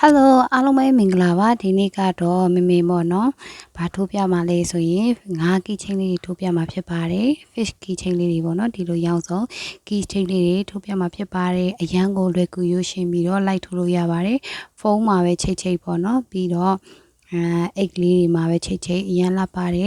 ဟယ်လိုအားလုံးပဲမင်္ဂလာပါဒီနေ့ကတော့မမေပေါ့နော်ဘာထိုးပြမှာလဲဆိုရင်ငါးကီချင်းလေးတွေထိုးပြမှာဖြစ်ပါတယ် fish ကီချင်းလေးတွေပေါ့နော်ဒီလိုရောင်းစုံကီချင်းလေးတွေထိုးပြမှာဖြစ်ပါတယ်အရန်ကိုလွယ်ကူရွှေရှင်ပြီးတော့လိုက်ထိုးလို့ရပါတယ်ဖုန်းမှာပဲချိတ်ချိတ်ပေါ့နော်ပြီးတော့အဲအိတ်ကလေးတွေမှာပဲချိတ်ချိတ်အရန်လာပါတ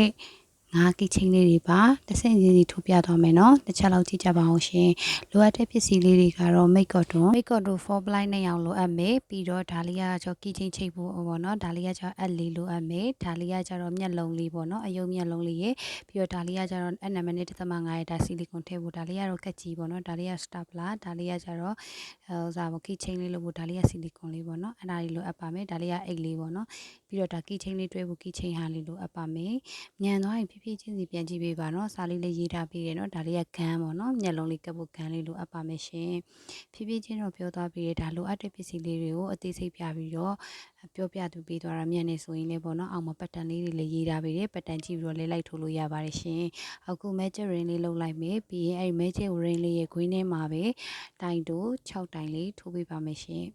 ယ်ငါးကီချင်းလေးတွေပါတစ်ဆင့်ချင်းစီထိုးပြသွားမယ်နော်တစ်ချက်လောက်ကြည့်ကြပါအောင်ရှင်လိုအပ်တဲ့ပစ္စည်းလေးတွေကတော့ make cotton make cotton for blind နဲ့အောင်လိုအပ်မယ်ပြီးတော့ဒါလေးကကျကီချင်းချိတ်ဖို့ပေါ့နော်ဒါလေးကကျအက်လေးလိုအပ်မယ်ဒါလေးကကျတော့မျက်လုံးလေးပေါ့နော်အယုံမျက်လုံးလေးရေပြီးတော့ဒါလေးကကျတော့အနံမနဲ့တစ်သမ9ရဲ့ဒါဆီလီကွန်ထည့်ဖို့ဒါလေးကတော့ကက်ကြီးပေါ့နော်ဒါလေးက stapler ဒါလေးကကျတော့ဟိုစားပေါ့ကီချင်းလေးလို့ဖို့ဒါလေးကဆီလီကွန်လေးပေါ့နော်အဲ့ဒါလေးလိုအပ်ပါမယ်ဒါလေးကအိတ်လေးပေါ့နော် ပြီးတော့ဒါကီချင်းလေးတွဲဖို့ကီချင်းဟာလေးလိုအပ်ပါမယ်ညံသွားရင်ဖြည်းဖြည်းချင်းစီပြန်ကြည့်ပေးပါနော်စာလေးလေးရေးထားပေးတယ်နော်ဒါလေးကဂန်းပေါ့နော်မျက်လုံးလေးကပ်ဖို့ဂန်းလေးလိုအပ်ပါမယ်ရှင်ဖြည်းဖြည်းချင်းတော့ပြောသွားပြီးဒါလိုအပ်တဲ့ပစ္စည်းလေးတွေကိုအသေးစိတ်ပြပြီးတော့ပြောပြသူပေးသွားတာမြန်နေဆိုရင်လည်းပေါ့နော်အောက်မှာပတ်တန်လေးတွေလည်းရေးထားပေးတယ်ပတ်တန်ကြည့်ပြီးတော့လေးလိုက်ထိုးလို့ရပါတယ်ရှင်အခု magic ring လေးလုပ်လိုက်မယ်ပြီးရင်အဲ့ magic ring လေးရဲ့ခွင်းထဲမှာပဲတိုင်တို6တိုင်လေးထိုးပေးပါမယ်ရှင်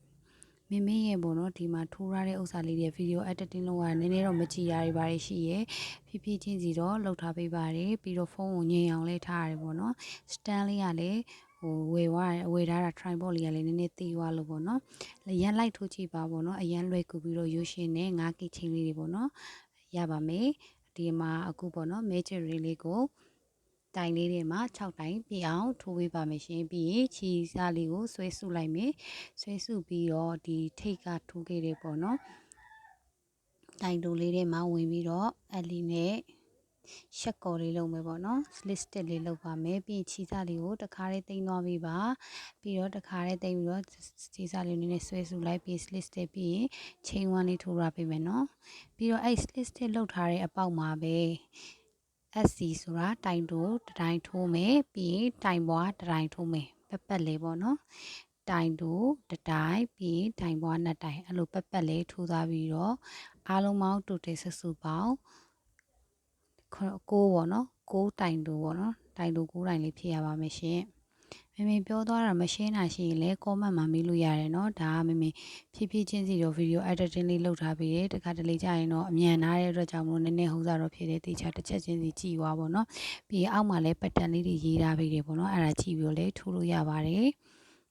မင်းမင်းရဲ့ပေါ့နော်ဒီမှာထိုးရတဲ့ဥစ္စာလေးတွေဗီဒီယို editing လုပ်ရနည်းနည်းတော့မကြည့်ရရပါရှိရဲ့ဖြည်းဖြည်းချင်းစီတော့လှုပ်ထားပေးပါတယ်ပြီးတော့ဖုန်းကိုငြိမ်အောင်လေးထားရတယ်ပေါ့နော် stand လေးကလည်းဟိုဝယ်သွားဝယ်ထားတာ tripod လေးကလည်းနည်းနည်းသေးသွားလို့ပေါ့နော်အရန်လိုက်ထိုးကြည့်ပါပေါ့နော်အရန်လွယ်ကူပြီးတော့ရိုးရှင်းနဲ့ငါးကီချင်းလေးတွေပေါ့နော်ရပါမယ်ဒီမှာအခုပေါ့နော် major ray လေးကို တိုင်လေးတွေမှာ6တိုင်ပြအောင်ထိုးပေးပါမယ်ရှင်ပြီးရင်ခြေစားလေးကိုဆွဲစုလိုက်မယ်ဆွဲစုပြီးတော့ဒီထိတ်ကထိုးခဲ့တယ်ပေါ့နော်တိုင်တူလေးတွေမှာဝင်ပြီးတော့အလီနဲ့ရှက်ကော်လေးလုပ်မယ်ပေါ့နော် slit stitch လေးလုပ်ပါမယ်ပြီးရင်ခြေစားလေးကိုတခါလေးတိမ့်သွားပြီးပါပြီးတော့တခါလေးတိမ့်ပြီးတော့ခြေစားလေးနည်းနည်းဆွဲစုလိုက်ပြီး slit stitch ပြီးရင် chain 1လေးထိုးရပေးမယ်နော်ပြီးတော့အဲ့ slit stitch လုပ်ထားတဲ့အပေါက်မှာပဲ SC ဆိုတာတိုင်တိုတတိုင်းထိုးမယ်ပြီးရင်တိုင်ပွားတတိုင်းထိုးမယ်ပက်ပက်လေးပေါ့နော်တိုင်တိုတတိုင်းပြီးရင်တိုင်ပွားနှစ်တိုင်အဲ့လိုပက်ပက်လေးထိုးသားပြီးတော့အားလုံးပေါင်းတူတေဆဆူပေါင်းကိုပေါ့နော်ကိုတိုင်တိုပေါ့နော်တိုင်တိုကိုတိုင်လေးဖြစ်ရပါမယ်ရှင် မမေပြောသွားတာမရှင်းတာရှိရင်လည်း comment မှာမေးလို့ရတယ်เนาะဒါကမမေဖြည်းဖြည်းချင်းစီတော့ video editing လေးလုပ်ထားပြီးတယ်တခါတလေကြာရင်တော့အမြန်နားတဲ့အတွက်ကြောင့်မလို့နည်းနည်းဟိုးစားတော့ဖြစ်တယ်တေချာတစ်ချက်ချင်းစီကြည့်သွားပါတော့ပြီးအောက်မှာလည်း pattern လေးတွေရေးထားပြီးတယ်ပေါ့နော်အဲ့ဒါကြည့်ပြီးတော့လည်းထိုးလို့ရပါတယ်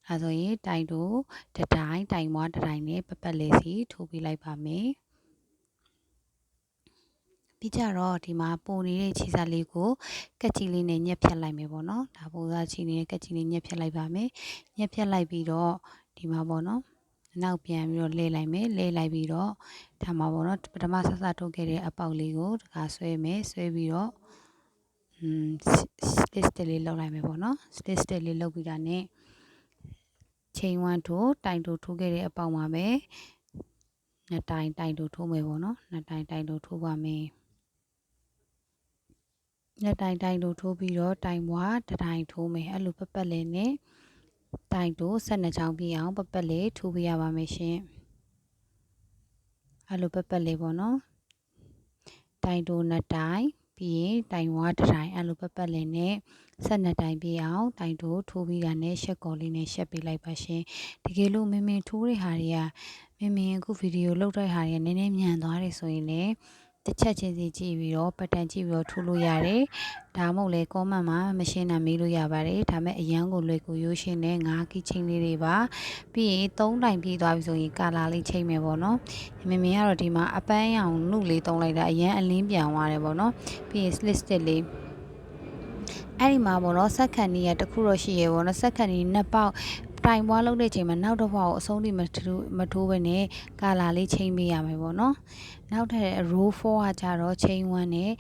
အဲဆိုရင်တိုင်တို့တတိုင်းတိုင်မွားတတိုင်းနဲ့ပပတ်လေးစီထိုးပေးလိုက်ပါမယ် ပြီးကြတော့ဒီမှာပုံနေတဲ့ခြေစားလေးကိုကက်ချီလေးနဲ့ညက်ဖြတ်လိုက်မယ်ပေါ့နော်ဒါပုံစားချီနေတဲ့ကက်ချီလေးညက်ဖြတ်လိုက်ပါမယ်ညက်ဖြတ်လိုက်ပြီးတော့ဒီမှာပေါ့နော်နောက်ပြန်ပြီးတော့လဲလိုက်မယ်လဲလိုက်ပြီးတော့ဒါမှာပေါ့နော်ပထမဆက်ဆက်ထုတ်ခဲ့တဲ့အပေါက်လေးကိုတခါဆွဲမယ်ဆွဲပြီးတော့อืม list လေးလောက်လိုက်မယ်ပေါ့နော် list လေးလောက်ပြီးတာ ਨੇ ချိန်1ထိုးတိုင်ထိုးထိုးခဲ့တဲ့အပေါက်မှာပဲနှစ်တိုင်တိုင်ထိုးထိုးမယ်ပေါ့နော်နှစ်တိုင်တိုင်ထိုးထိုးပါမယ် လက်တိုင်တိုင်တို့ထိုးပြီးတော့တိုင်ဘွားတတိုင်ထိုးမယ်အဲ့လိုပက်ပက်လေးနဲ့တိုင်တို့ဆက်နှစ်ချောင်းပြအောင်ပက်ပက်လေးထိုးပေးရပါမယ်ရှင်အဲ့လိုပက်ပက်လေးပေါ့နော်တိုင်တို့နှစ်တိုင်ပြီးရင်တိုင်ဝါတတိုင်အဲ့လိုပက်ပက်လေးနဲ့ဆက်နှစ်တိုင်ပြအောင်တိုင်တို့ထိုးပြီးတာနဲ့ရှက်ကော်လေးနဲ့ရှက်ပေးလိုက်ပါရှင်တကယ်လို့မင်းမင်းထိုးတဲ့ဟာတွေကမင်းမင်းအခုဗီဒီယိုလောက်တဲ့ဟာတွေကနည်းနည်းမြန်သွားတယ်ဆိုရင်လည်း တစ်ချက်ချင်းစီကြည့်ပြီးတော့ပတ်တန်ကြည့်ပြီးတော့ထိုးလို့ရတယ်။ဒါမှမဟုတ်လေ comment မှာမရှင်းတာမေးလို့ရပါတယ်။ဒါမဲ့အရန်ကိုလွယ်ကူရိုးရှင်းတဲ့ငါးကီချင်းလေးတွေပါ။ပြီးရင်သုံးတိုင်ပြေးသွားပြီဆိုရင်ကာလာလေးချိန်မယ်ပေါ့နော်။မမေကတော့ဒီမှာအပန်းရောင်နုလေးသုံးလိုက်တာအရန်အလင်းပြန်သွားတယ်ပေါ့နော်။ပြီးရင် slit stick လေးအဲ့ဒီမှာပေါ့နော်စက်ခန်ကြီးကတခုတော့ရှိရေပေါ့နော်စက်ခန်ကြီးနှစ်ပေါက် တိုင်ပွားလုပ်တဲ့ချိန်မှာနောက်တစ်ပေါက်ကိုအဆုံးထိမထိုးမထိုးဘဲနဲ့ကာလာလေးချိန်ပေးရမယ်ပေါ့နော်နောက်ထပ် row 4ကကြတော့ချိန်1နဲ့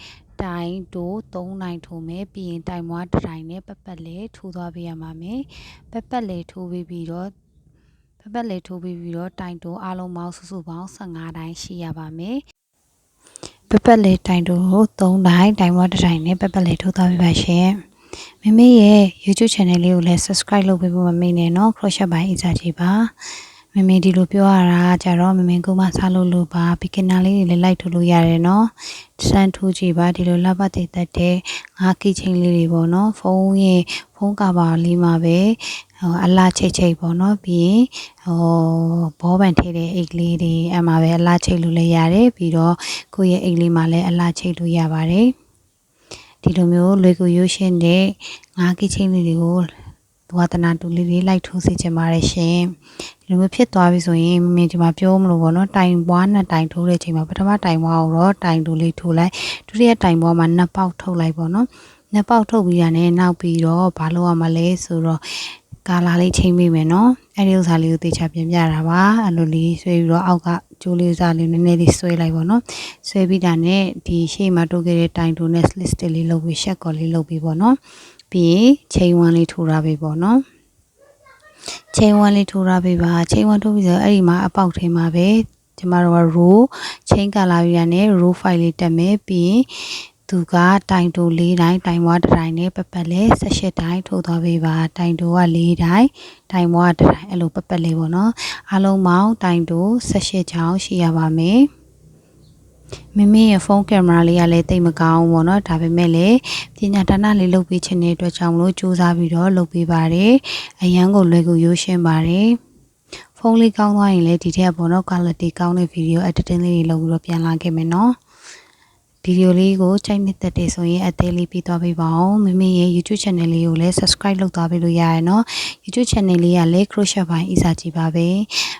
တိုင်တိုး3နိုင်ထိုးမယ်ပြီးရင်တိုင်မွားတစ်တိုင်နဲ့ပက်ပက်လေးထိုးသွားပေးရမှာမယ်ပက်ပက်လေးထိုးပြီးပြီးတော့ပက်ပက်လေးထိုးပြီးပြီးတော့တိုင်တိုးအားလုံးပေါင်းစုစုပေါင်း15တိုင်ရှိရပါမယ်ပက်ပက်လေးတိုင်တိုးကို3တိုင်တိုင်မွားတစ်တိုင်နဲ့ပက်ပက်လေးထိုးသွားပေးပါရှင် မမေရဲ့ YouTube channel လေးကိုလည်း subscribe လုပ်ပေးဖို့မမေ့နဲ့နော် crochet ပိုင်းအစားကြီးပါမမေဒီလိုပြောရတာကြတော့မမေကိုမစားလို့လို့ပါ beginner လေးတွေလည်းလိုက်ထုတ်လို့ရတယ်နော်စမ်းထိုးကြည့်ပါဒီလိုလှပတည်တတ်တဲ့ငါးကီချင်းလေးတွေပေါ့နော်ဖုန်းရဲ့ဖုန်းကဘာလေးမှာပဲဟိုအလားချိတ်ချိတ်ပေါ့နော်ပြီးရင်ဟိုဘောပန်ထည့်တဲ့အိတ်လေးတွေအမှပဲအလားချိတ်လို့လည်းရတယ်ပြီးတော့ကိုယ့်ရဲ့အိတ်လေးမှာလည်းအလားချိတ်လို့ရပါတယ် ဒီလိုမျိုးလွေကူရွှရှင်တဲ့ငါးကီချင်းလေးတွေကိုဝါသနာတူလေးတွေလိုက်ထိုးစေချင်ပါတယ်ရှင်ဒီလိုမျိုးဖြစ်သွားပြီဆိုရင်မင်းဒီမှာပြောမလို့ပေါ့နော်တိုင်ပွားနဲ့တိုင်ထိုးတဲ့ချိန်မှာပထမတိုင်ပွားကိုတော့တိုင်တူလေးထိုးလိုက်ဒုတိယတိုင်ပွားမှာနှစ်ပေါက်ထုတ်လိုက်ပေါ့နော်နှစ်ပေါက်ထုတ်ပြီးတာနဲ့နောက်ပြီးတော့ဘာလို့ရမလဲဆိုတော့ ကာလာလေးချိန်မိမယ်နော်အဲ့ဒီဥစ္စာလေးကိုတေချာပြင်ပြတာပါအဲ့လိုလေးဆွဲပြီးတော့အောက်ကကျိုးလေးဥစ္စာလေးနည်းနည်းလေးဆွဲလိုက်ပေါ့နော်ဆွဲပြီးတာနဲ့ဒီရှေ့မှာတိုးခဲ့တဲ့တိုင်တူနဲ့ list လေးလုပ်ပြီး shot ကော်လေးလုပ်ပြီးပေါ့နော်ပြီးချိန်ဝမ်းလေးထိုးထားပြီပေါ့နော်ချိန်ဝမ်းလေးထိုးထားပြီပါချိန်ဝမ်းထိုးပြီးဆိုအဲ့ဒီမှာအပေါက်ထဲမှာပဲကျမတို့က row ချိန်ကလာပြီးရနဲ့ row file လေးတက်မယ်ပြီးရင် သူကတိုင်တို၄တိုင်းတိုင်ဝါတစ်တိုင်းနဲ့ပပတ်လဲ18တိုင်းထိုးသွားပေးပါတိုင်တိုက၄တိုင်းတိုင်ဝါတစ်တိုင်းအဲ့လိုပပတ်လေးပေါ့နော်အားလုံးပေါင်းတိုင်တို18ချောင်းရှိရပါမယ်မိမိရဲ့ဖုန်းကင်မရာလေးကလည်းတိတ်မကောင်းဘူးပေါ့နော်ဒါပေမဲ့လည်းပညာတနာလေးလုပ်ပေးခြင်းတဲ့အတွက်ကြောင့်မလို့စူးစမ်းပြီးတော့လုပ်ပေးပါတယ်အရန်ကိုလွယ်ကူရိုးရှင်းပါတယ်ဖုန်းလေးကောင်းသွားရင်လည်းဒီထက်ပေါ့နော် quality ကောင်းတဲ့ video editing လေးတွေလုပ်ပြီးတော့ပြန်လာခဲ့မယ်နော် ဗီဒီယိုလေးကိုကြိုက်နေတဲ့တဲ့ဆိုရင်အသေးလေးပြီးသွားပေးပါအောင်မမေရဲ့ YouTube channel လေးကိုလည်း subscribe လုပ်သွားပေးလို့ရရနော် YouTube channel လေးကလည်း crochet ပိုင်းအစားကြည့်ပါပဲ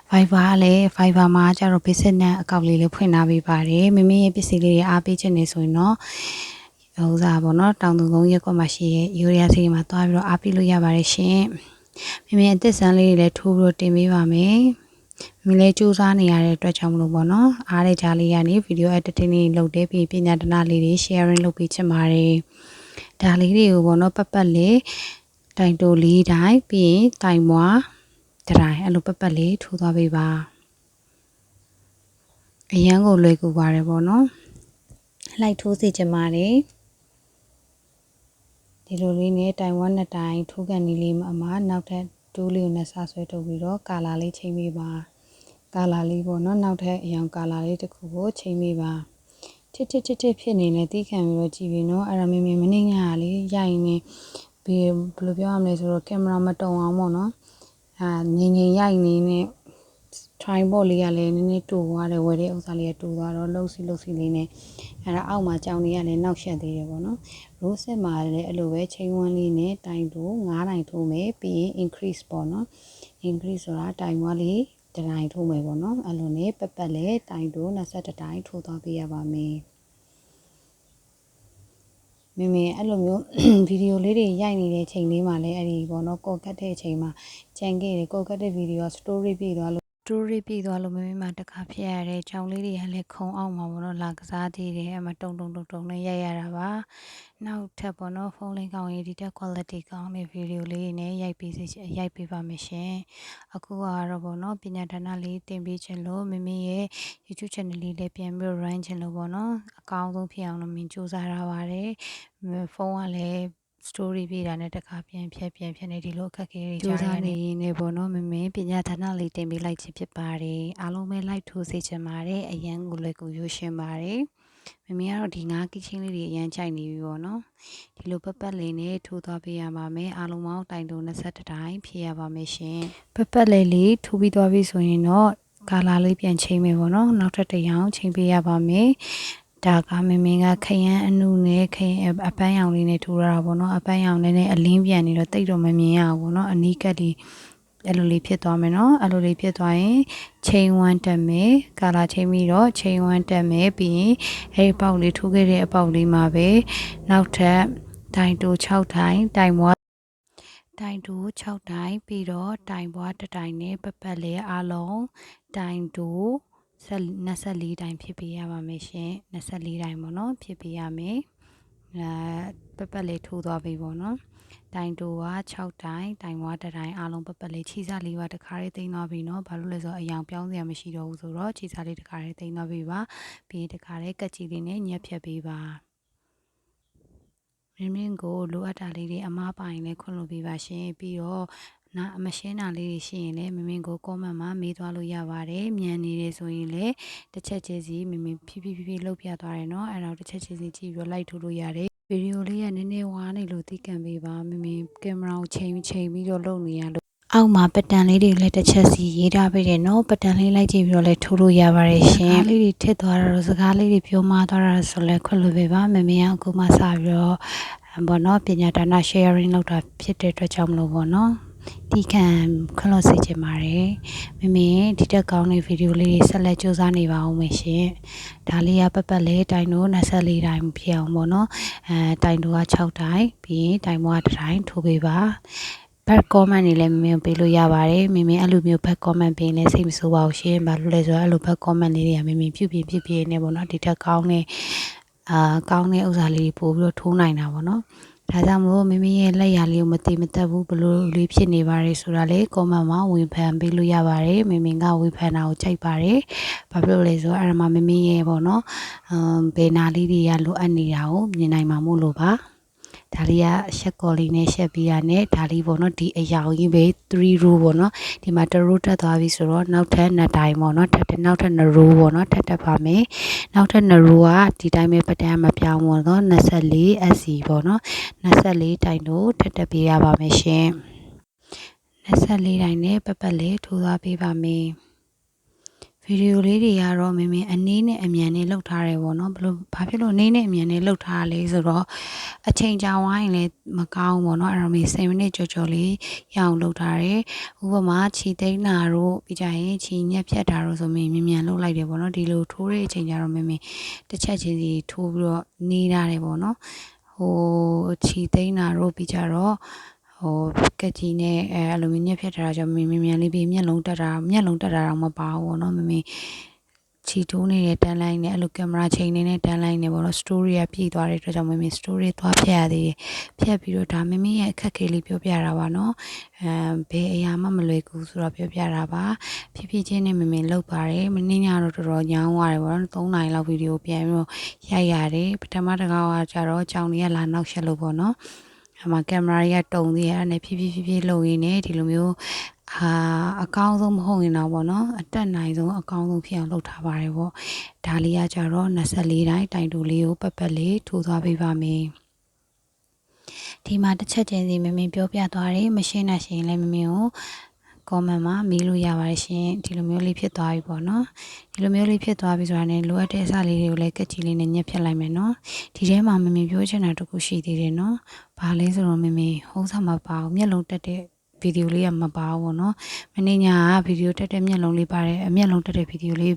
Fiverr ကလည်း Fiverr မှာကျတော့ basic နဲ့အကောင့်လေးလေးဖွင့်ထားပေးပါတယ်မမေရဲ့ပစ္စည်းလေးတွေအားပေးခြင်းနေဆိုရင်တော့ဟိုစားပါတော့တောင်သူကုန်းရက်ကွက်မှာရှိရဲ့ယူရီးယားစီမှာတွားပြီးတော့အားပေးလို့ရပါတယ်ရှင်မမေအသက်ဆန်းလေးတွေလည်းထိုးပြီးတော့တင်ပေးပါမယ် မင်းလေးစူးစမ်းနေရတဲ့အတွက်ကြောင့်မလို့ပေါ့နော်အားတဲ့ကြားလေးကနေဗီဒီယို editing လေးလုပ်တဲ့ပြီးပညာတနာလေးတွေ sharing လုပ်ပေးချင်ပါတယ်ဒါလေးတွေကိုပေါ့နော်ပတ်ပတ်လေးတိုင်တိုလေးတိုင်းပြီးရင်တိုင်မွားတိုင်းအဲ့လိုပတ်ပတ်လေးထိုးသွားပေးပါအရန်ကိုလွယ်ကူပါတယ်ပေါ့နော်လိုက်ထိုးစေချင်ပါတယ်ဒီလိုလေးနဲ့တိုင်ဝမ်နဲ့တိုင်ထိုးကန်နီးလေးမှာအမနောက်ထပ်တိုးလေးကိုနဲ့ဆဆွဲထုတ်ပြီးတော့ကာလာလေးချိန်ပေးပါ ကာလာလေးပေါ့နော်နောက်ထပ်အရောင်ကာလာလေးတစ်ခုကိုချိန်ပေးပါထစ်ထစ်ထစ်ထစ်ဖြစ်နေလဲတီးခံပြီးတော့ကြည့်ပြီးနော်အဲ့ဒါမင်းမင်းမနေငါလေးရိုက်နေဘယ်ဘယ်လိုပြောရမလဲဆိုတော့ကင်မရာမတုံအောင်ပေါ့နော်အာငင်ငင်ရိုက်နေနဲ့ tripod လေးကလည်းနည်းနည်းတူသွားတယ်ဝယ်တဲ့ဥစ္စာလေးကတူသွားတော့လှုပ်စီလှုပ်စီလေးနဲ့အဲ့ဒါအောက်မှာကြောင်လေးကလည်းနောက်ရှက်သေးတယ်ပေါ့နော် row set မှာလည်းအဲ့လိုပဲ chain one လေးနဲ့တိုင်တူ9တိုင်ထိုးမယ်ပြီးရင် increase ပေါ့နော် increase ဆိုတာတိုင်ဝါလေး တတိုင်ထိုးမယ်ပေါ့နော်အဲ့လိုနဲ့ပက်ပက်လဲတိုင်တူ22တိုင်ထိုးသွားပေးရပါမယ်မမေအဲ့လိုမျိုးဗီဒီယိုလေးတွေရိုက်နေတဲ့ချိန်လေးမှာလည်းအဲ့ဒီပေါ့နော်ကော်ကတ်တဲ့ချိန်မှာကြံခဲ့တယ်ကော်ကတ်တဲ့ဗီဒီယို story ပြည့်သွားလို့ story ပြည့်သွားလို့မမေမှာတခါဖြစ်ရတဲ့ကြောင်လေးတွေကလည်းခုံအောင်မှာပေါ့နော်လာကစားသေးတယ်အမတုံတုံတုံတုံနဲ့ရိုက်ရတာပါနောက်ထပ်ပေါ့နော်ဖုန်းလေးကောင်းရေးဒီတက် quality ကောင်းတဲ့ဗီဒီယိုလေးနဲ့ရိုက်ပေးစီရိုက်ပေးပါမယ်ရှင်အခုကတော့ပေါ့နော်ပညာဌာနလေးတင်ပေးခြင်းလို့မမေရဲ့ YouTube channel လေးလည်းပြန်ပြီး run ခြင်းလို့ပေါ့နော်အကောင်းဆုံးဖြစ်အောင်လို့မင်းစူးစမ်းရပါတယ်ဖုန်းကလည်း story ပြတာနဲ့တခါပြန်ဖြတ်ပြန်ဖြတ်နေဒီလိုအခက်အခဲတွေကြားရနေနေပေါ့နော်မမင်းပညာဌာနလေးတင်ပေးလိုက်ခြင်းဖြစ်ပါတယ်အားလုံးပဲ like ထိုးစေချင်ပါတယ်အရန်ကိုလည်းကိုရွှေရှင်ပါတယ်မမင်းကတော့ဒီငါးကီချင်းလေးတွေအရန်ကြိုက်နေပြီပေါ့နော်ဒီလိုပတ်ပတ်လေးနဲ့ထိုးသွားပေးရပါမယ်အားလုံးပေါင်းတိုင်တုံ22တိုင်းဖြည့်ရပါမယ်ရှင်ပတ်ပတ်လေးလေးထိုးပြီးသွားပြီဆိုရင်တော့ကာလာလေးပြန်ချိန်မယ်ပေါ့နော်နောက်ထပ်တစ်ရောင်ချိန်ပေးရပါမယ် ဒါကမမင်းကခရမ်းအနုနဲ့ခရမ်းအပန်းရောင်လေးနဲ့ထိုးရတာပေါ့နော်အပန်းရောင်လေးနဲ့အလင်းပြန်နေတော့တိတ်တော့မမြင်ရဘူးပေါ့နော်အနီးကပ်လေးအဲ့လိုလေးဖြစ်သွားမယ်နော်အဲ့လိုလေးဖြစ်သွားရင် chain 1တက်မယ်ကာလာချိန်ပြီးတော့ chain 1တက်မယ်ပြီးရင်အဲ့ဒီပေါက်လေးထိုးခဲ့တဲ့အပေါက်လေးမှာပဲနောက်ထပ်တိုင်တို6တိုင်တိုင်မွားတိုင်တို6တိုင်ပြီးတော့တိုင်ဘွားတစ်တိုင်နဲ့ပပတ်လဲအားလုံးတိုင်တို 24တိုင်ဖြစ်ပေးရပါမယ်ရှင်24တိုင်ပေါ့နော်ဖြစ်ပေးရမယ်အဲပပတ်လေးထိုးသွားပြီပေါ့နော်တိုင်တိုက6တိုင်တိုင်ဝါတတိုင်အားလုံးပပတ်လေးခြိစားလေးပါတခါလေးတိန်းသွားပြီเนาะဘာလို့လဲဆိုတော့အယောင်ပြောင်းစရာမရှိတော့ဘူးဆိုတော့ခြိစားလေးတခါလေးတိန်းသွားပြီပါပြီးတခါလေးကက်ချီလေးနဲ့ညက်ဖြတ်ပေးပါမင်းမင်းကိုလိုအပ်တာလေးတွေအမားပိုင်နဲ့ခွင့်လို့ပေးပါရှင်ပြီးတော့ နာမရှင်းတာလေးတွေရှိရင်လည်းမမင်ကို comment မှာမေးသွားလို့ရပါတယ်မြန်နေတယ်ဆိုရင်လည်းတစ်ချက်ချင်းစီမမင်ဖြည်းဖြည်းဖြည်းဖြည်းလှုပ်ပြသွားတယ်เนาะအဲ့တော့တစ်ချက်ချင်းစီကြည့်ပြီးတော့ like ထိုးလို့ရတယ်ဗီဒီယိုလေးကနည်းနည်းဝါနေလို့သိကန်ပေးပါမမင်ကင်မရာကိုချိန်ချိန်ပြီးတော့လုပ်နေရလို့အောက်မှာပတန်လေးတွေလည်းတစ်ချက်စီရေးထားပေးတယ်เนาะပတန်လေးလိုက်ကြည့်ပြီးတော့လည်းထိုးလို့ရပါတယ်ရှင်လေးတွေထစ်သွားတာတော့စကားလေးတွေပြောမသွားတာဆိုလဲခွတ်လို့ပေးပါမမင်ကအခုမှစပြီးတော့ဘောနော်ပညာဒါန sharing လုပ်တာဖြစ်တဲ့အတွက်ကြောင့်မလို့ပေါ့နော် ဒီခံခွင့်လို့စေချင်ပါတယ်မမေဒီတက်ကောင်းတဲ့ဗီဒီယိုလေးဆက်လက်စူးစမ်းနေပါအောင်မရှင်ဒါလေးကပတ်ပတ်လေးတိုင်တို့24တိုင်ဖြစ်အောင်ပေါ့နော်အဲတိုင်တို့က6တိုင်ပြီးရင်တိုင်မိုးက1တိုင်ထိုးပေးပါဘတ် comment တွေလည်းမင်းပေးလို့ရပါတယ်မင်းမင်းအဲ့လိုမျိုးဘတ် comment ပေးရင်လည်းစိတ်မဆိုးပါဘူးရှင်ဘာလို့လဲဆိုတော့အဲ့လိုဘတ် comment လေးတွေကမင်းမင်းပြုတ်ပြပြပြနေပေါ့နော်ဒီထက်ကောင်းတဲ့အာကောင်းတဲ့ဥစ္စာလေးပို့ပြီးတော့ထိုးနိုင်တာပေါ့နော် ဒါကြောင့်မလို့မိမိရဲ့လက်ရာလေးကိုမတိမတက်ဘူးဘလို့လေးဖြစ်နေပါလဲဆိုတာလေ comment မှာဝင်ဖန်ပေးလို့ရပါတယ်မိမိကဝင်ဖန်တာကိုကြိုက်ပါတယ်ဘာဖြစ်လို့လဲဆိုတော့အဲ့ဒါမှမိမိရဲ့ပေါ့နော်အမ်ဘယ်နာလေးတွေကလိုအပ်နေတာကိုမြင်နိုင်မှာမို့လို့ပါ ဒါလေးကရှက်ကော်လေးနဲ့ရှက်ပြီးတာနဲ့ဒါလေးပေါ့နော်ဒီအယောင်ကြီးပဲ3 row ပေါ့နော်ဒီမှာ1 row တက်သွားပြီဆိုတော့နောက်ထပ်2တိုင်းပေါ့နော်ထပ်နောက်ထပ်2 row ပေါ့နော်ထပ်တက်ပါမယ်နောက်ထပ်2 row ကဒီတိုင်းပဲပတန်းမပြောင်းဘူးတော့24 SC ပေါ့နော်24တိုင်းတို့ထပ်တက်ပေးရပါမယ်ရှင်24တိုင်းနဲ့ပပတ်လေးထိုးသွားပေးပါမယ် ဗီဒီယိုလေးတွေကတော့မင်းမင်းအနည်းနဲ့အမြန်နဲ့လှုပ်ထားတယ်ပေါ့နော်ဘလို့ဘာဖြစ်လို့အနည်းနဲ့အမြန်နဲ့လှုပ်ထားလဲဆိုတော့အချိန်ကြာဝိုင်းလည်းမကောင်းပေါ့နော်အဲ့တော့မင်း10မိနစ်ကြော်ကြော်လေးရအောင်လှုပ်ထားတယ်ဥပမာခြေသိမ်းတာတို့ပြီးကြရင်ခြေညက်ဖြတ်တာတို့ဆိုမင်းမြန်မြန်လှုပ်လိုက်တယ်ပေါ့နော်ဒီလိုထိုးတဲ့အချိန်ကျတော့မင်းမင်းတစ်ချက်ချင်းစီထိုးပြီးတော့နေရတယ်ပေါ့နော်ဟိုခြေသိမ်းတာတို့ပြီးကြတော့ ဟိုကက်ကြီးနဲ့အဲအလူမီနီယံဖြတ်ထားတာကြောင့်မင်းမမြန်လေးပြီးမျက်လုံးတက်တာမျက်လုံးတက်တာတော့မပါဘူးပေါ့နော်မင်းမင်းချီတိုးနေတဲ့တန်းလိုင်းနဲ့အဲ့လိုကင်မရာချိန်နေတဲ့တန်းလိုင်းနဲ့ပေါ့နော် story ကပြည့်သွားတဲ့အတွက်ကြောင့်မမေ story သွားဖြတ်ရသေးတယ်ဖြတ်ပြီးတော့ဒါမမေရဲ့အခက်ခဲလေးပြောပြတာပါနော်အဲဘယ်အရာမှမလွယ်ကူဆိုတော့ပြောပြတာပါဖြည်းဖြည်းချင်းနဲ့မမေလောက်ပါတယ်မင်းညတော့တော်တော်ညောင်းသွားတယ်ပေါ့နော်3နိုင်လောက်ဗီဒီယိုပြန်ပြီးတော့ရိုက်ရတယ်ပထမတစ်ခါကကျတော့ကြောင်လေးကလာနောက်ရှက်လို့ပေါ့နော် အမကင်မရာကြီးကတုံသေးရအဲ့နဲ့ဖြည်းဖြည်းဖြည်းဖြည်းလုံရင်းနဲ့ဒီလိုမျိုးအာအကောင်းဆုံးမဟုတ်ရင်တော့ဗောနော်အတက်နိုင်ဆုံးအကောင်းဆုံးဖြစ်အောင်လုပ်ထားပါတယ်ဗောဒါလေးကကြတော့24တိုင်းတိုင်တူလေးကိုပက်ပက်လေးထိုးသွားပေးပါမယ်ဒီမှာတစ်ချက်ချင်းစီမမင်းပြောပြသွားတယ်မရှင်းနိုင်ရှင်လည်းမမင်းကို comment မှာမေးလို့ရပါတယ်ရှင်ဒီလိုမျိုးလေးဖြစ်သွားပြီပေါ့နော်ဒီလိုမျိုးလေးဖြစ်သွားပြီဆိုတာနဲ့လိုအပ်တဲ့အစလေးတွေကိုလည်းကက်ချီလေးနဲ့ညှက်ဖြတ်လိုက်မယ်နော်ဒီထဲမှာမမေပြောချင်တာတခုရှိသေးတယ်နော်ဘာလဲဆိုတော့မမေဟုံးစားမပါဘူးမျက်လုံးတက်တဲ့ဗီဒီယိုလေးကမပါဘူးပေါ့နော်မနေ့ညကဗီဒီယိုတက်တဲ့မျက်လုံးလေးပါတယ်အမျက်လုံးတက်တဲ့ဗီဒီယိုလေး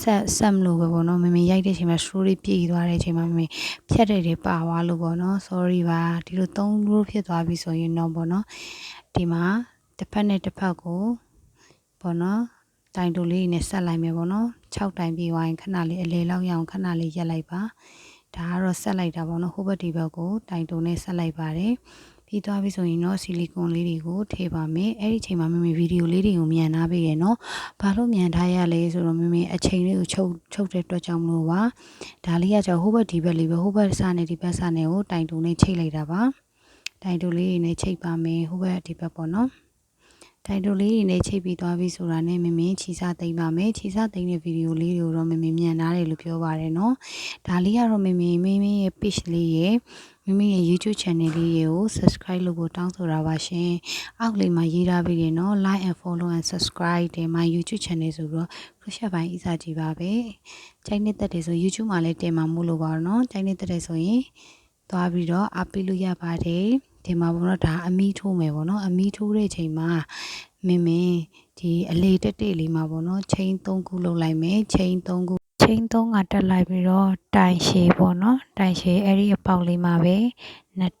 ဆက်ဆက်မလို့ပဲပေါ့နော်မမေရိုက်တဲ့အချိန်မှာ story ပြည့်သွားတဲ့အချိန်မှာမမေဖြတ်တဲ့တွေပါသွားလို့ပေါ့နော် sorry ပါဒီလိုသုံးလို့ဖြစ်သွားပြီဆိုရင်တော့ပေါ့နော်ဒီမှာ တစ်ဖက်နဲ့တစ်ဖက်ကိုပေါ့နော်တိုင်တူလေးနဲ့ဆက်လိုက်မယ်ပေါ့နော်6တိုင်ပြီးဝိုင်းခဏလေးအလေလောက်ရအောင်ခဏလေးရက်လိုက်ပါဒါကတော့ဆက်လိုက်တာပေါ့နော်ဟိုဘက်ဒီဘက်ကိုတိုင်တူနဲ့ဆက်လိုက်ပါတယ်ပြီးသွားပြီဆိုရင်တော့ဆီလီကွန်လေးတွေကိုထည့်ပါမယ်အဲ့ဒီချိန်မှာမမေဗီဒီယိုလေးတွေကိုမြန်နာပေးရနော်ဘာလို့မြန်ထားရလဲဆိုတော့မမေအချိန်လေးကိုချုပ်ချုပ်တဲ့အတွက်ကြောင့်မလို့ပါဒါလေးကကြောဟိုဘက်ဒီဘက်လေးပဲဟိုဘက်စားနဲ့ဒီဘက်စားနဲ့ကိုတိုင်တူနဲ့ချိတ်လိုက်တာပါတိုင်တူလေးတွေနဲ့ချိတ်ပါမယ်ဟိုဘက်ဒီဘက်ပေါ့နော် တိုင်တိုလေးတွေနဲ့ချိတ်ပြီးသွားပြီဆိုတာနဲ့မမင်းခြီစားသိမ့်ပါမယ်ခြီစားသိမ့်တဲ့ဗီဒီယိုလေးတွေကိုတော့မမင်းမြန်နာတယ်လို့ပြောပါတယ်နော်ဒါလေးကတော့မမင်းမိမိရဲ့ page လေးရဲ့မိမိရဲ့ YouTube channel လေးရေကို subscribe လုပ်ဖို့တောင်းဆိုတာပါရှင်အောက်လေးမှာရေးထားပြီးတယ်နော် like and follow and subscribe တဲ့ my YouTube channel ဆိုတော့ခရစ်ပိုင်းအစားကြည့်ပါပဲချိုင်းနေတဲ့တယ်ဆို YouTube မှာလည်းတင်မှာမို့လို့ပါတော့ချိုင်းနေတဲ့တယ်ဆိုရင်သွားပြီးတော့အားပေးလို့ရပါတယ် ဒီမှာပေါ့နော်ဒါအမီးထိုးမယ်ပေါ့နော်အမီးထိုးတဲ့ချိန်မှာမင်းမင်းဒီအလေတက်တက်လေးမှာပေါ့နော်ချိန်၃ခုလောက်လိုက်မယ်ချိန်၃ခုချိန်၃ကတက်လိုက်ပြီးတော့တိုင်ရှည်ပေါ့နော်တိုင်ရှည်အဲ့ဒီအပေါက်လေးမှာပဲနှစ်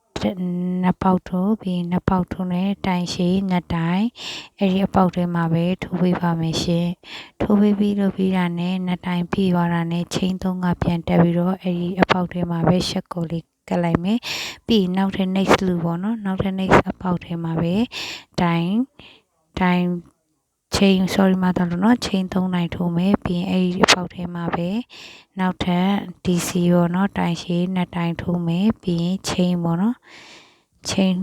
နှစ်ပေါက်ထိုးပြီးနှစ်ပေါက်ထိုးနဲ့တိုင်ရှည်နှစ်တိုင်အဲ့ဒီအပေါက်ထဲမှာပဲထိုးပေးပါမယ်ရှင်ထိုးပေးပြီးလို့ပြီးတာနဲ့နှစ်တိုင်ပြီးသွားတာနဲ့ချိန်၃ကပြန်တက်ပြီးတော့အဲ့ဒီအပေါက်ထဲမှာပဲရှက်ကိုလေး ကတ်လိုက်မယ်ပြီးနောက်ထပ် next လူပေါ့နော်နောက်ထပ် next အပေါက်ထဲမှာပဲတိုင်တိုင်ချိန် sorry မတော်လို့เนาะချိန်3နိုင်ထိုးမယ်ပြီးရင်အဲ့ဒီအပေါက်ထဲမှာပဲနောက်ထပ် DC ရောเนาะတိုင်ရှည်နှစ်တိုင်ထိုးမယ်ပြီးရင်ချိန်ပေါ့เนาะချိန်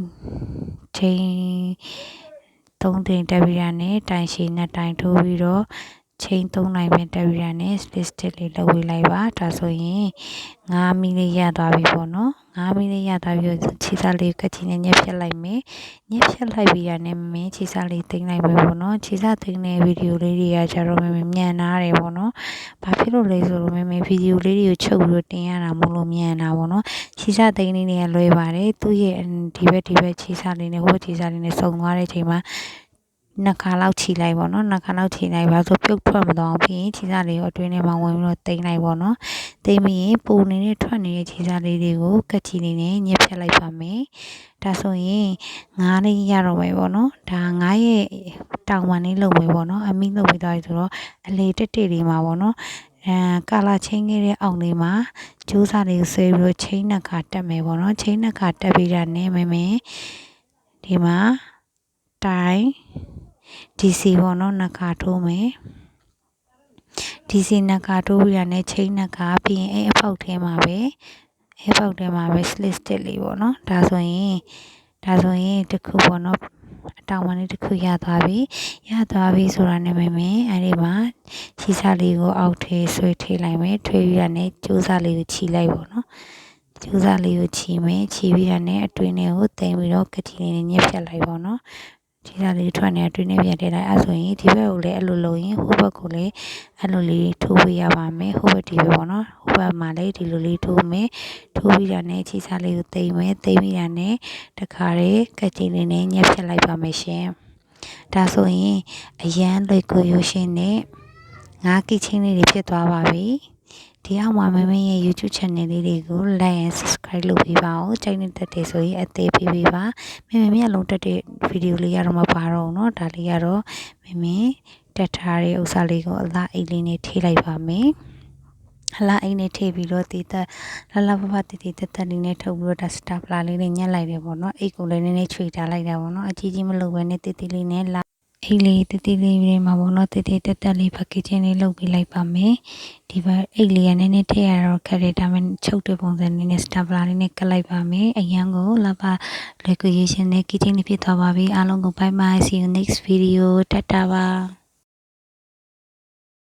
ချိန် 3တိမ်တက်ပြီးတာနဲ့တိုင်ရှည်နဲ့တိုင်ထိုးပြီးတော့ ချိန်3နိုင်ပဲတက်ပြီးတာနဲ့ split stitch လေးလုပ်ဝေးလိုက်ပါဒါဆိုရင်9မီလေးရသွားပြီပေါ့နော်9မီလေးရသွားပြီးတော့ခြေစားလေးကချင်နဲ့ညက်ဖြတ်လိုက်မယ်ညက်ဖြတ်လိုက်ပြီးတာနဲ့မင်းခြေစားလေးတင်လိုက်မယ်ပေါ့နော်ခြေစားတင်တဲ့ဗီဒီယိုလေးတွေကကျတော့မင်းမြန်နာတယ်ပေါ့နော်ဘာဖြစ်လို့လဲဆိုတော့မင်းဗီဒီယိုလေးတွေကိုချုပ်ပြီးတင်ရတာမလို့မြန်တာပေါ့နော်ခြေစားတင်လေးတွေကလွယ်ပါတယ်သူ့ရဲ့ဒီဘက်ဒီဘက်ခြေစားလေးနဲ့ဟိုခြေစားလေးနဲ့စုံသွားတဲ့အချိန်မှာ နှစ်ခါလောက်ခြိလိုက်ပေါ့နော်နှစ်ခါလောက်ခြိလိုက်ပါဆိုပြုတ်ထွက်မသွားအောင်ပြီးရင်ခြေစားလေးကိုအတွင်းထဲမှာဝင်ပြီးတော့တင်လိုက်ပေါ့နော်တင်ပြီးရင်ပူနေတဲ့ထွက်နေတဲ့ခြေစားလေးတွေကိုကတ်ချီနေနဲ့ညက်ဖြတ်လိုက်ပါမယ်ဒါဆိုရင်ငါးလေးရတော့မယ်ပေါ့နော်ဒါငါးရဲ့တောင်ပန်လေးလုပ်မယ်ပေါ့နော်အမိလုပ်ပြီးသွားပြီဆိုတော့အလေတက်တက်လေးမှာပေါ့နော်အဲကာလာချင်းခဲ့တဲ့အောက်လေးမှာကျိုးစားလေးဆွဲပြီးတော့ချင်းနှစ်ခါတက်မယ်ပေါ့နော်ချင်းနှစ်ခါတက်ပြီးတာနဲ့မမေဒီမှာတိုင် DC ပေါ့နော်နှစ်ခါထိုးမယ် DC နှစ်ခါထိုးပြီးတာနဲ့ချင်းနှစ်ခါပြီးရင်အဲအပေါက်ထဲမှာပဲအဲပေါက်ထဲမှာပဲ slit stitch လေးပေါ့နော်ဒါဆိုရင်ဒါဆိုရင်တစ်ခုပေါ့နော်အတောင်ပန်လေးတစ်ခုရသွားပြီရသွားပြီဆိုတာနဲ့မင်းမင်းအဲဒီမှာခြေစားလေးကိုအောက်ထဲဆွဲထိလိုက်မယ်ထွေးပြီးတာနဲ့ကြိုးစားလေးကိုခြိလိုက်ပေါ့နော်ကြိုးစားလေးကိုခြိမယ်ခြိပြီးတာနဲ့အတွင်းလေးကိုတင်ပြီးတော့ကတိလေးနဲ့ညှက်ဖြတ်လိုက်ပေါ့နော် ခြေစားလေးထွက်နေအတွင်းလေးပြန်ထည့်လိုက်အဲဆိုရင်ဒီဘက်ကိုလည်းအဲ့လိုလုပ်ရင်ဟိုဘက်ကိုလည်းအဲ့လိုလေးထိုးပေးရပါမယ်ဟိုဘက်ဒီဘက်ပေါ့နော်ဟိုဘက်မှာလည်းဒီလိုလေးထိုးမယ်ထိုးပြီးတာနဲ့ခြေစားလေးကိုတိမ်မယ်တိမ်ပြီးတာနဲ့တခါတည်းကတိလေးနဲ့ညှက်ဖြတ်လိုက်ပါမယ်ရှင်ဒါဆိုရင်အရန်လွယ်ကူရုရှင်နဲ့ငါးကီချင်းလေးတွေဖြစ်သွားပါပြီ ဒီအောင်မှာမမရဲ့ YouTube channel လေးတွေကို like and subscribe လုပ်ပေးပါဦးကြိုက်နေတဲ့တဲ့ဆိုရင်အသေးပေးပေးပါမမေမျက်လုံးတက်တဲ့ဗီဒီယိုလေးရတော့မပါတော့ဘူးเนาะဒါလေးကတော့မမေတက်ထားတဲ့ဥစ္စာလေးကိုအလားအိတ်လေးနဲ့ထိလိုက်ပါမယ်အလားအိတ်နဲ့ထိပြီးတော့တီးသက်လလပပတီတီတက်တက်လေးနဲ့ထုတ်ပြီးတော့ဒါစတာပလာလေးနဲ့ညှက်လိုက်တယ်ပေါ့နော်အိတ်ကိုလည်းနည်းနည်းချွေထားလိုက်တာပေါ့နော်အကြီးကြီးမလုပ်ဘဲနဲ့တီတီလေးနဲ့လာ အိတ်လေးတီတီလေးလေးမှာပေါ့နော်တီတီတက်တက်လေးပကချင်းလေးလုပ်ပြီးလိုက်ပါမယ်ဒီဘက်အိတ်လေးကနည်းနည်းထည့်ရတော့ခက်တယ်ဒါပေမဲ့ချုပ်တဲ့ပုံစံလေးနဲ့စတာပလာလေးနဲ့ကတ်လိုက်ပါမယ်အရန်ကိုလာပါ recreation နဲ့ kitchen လေးဖြစ်သွားပါပြီအားလုံးကို bye bye see you next video တတ်တာပါ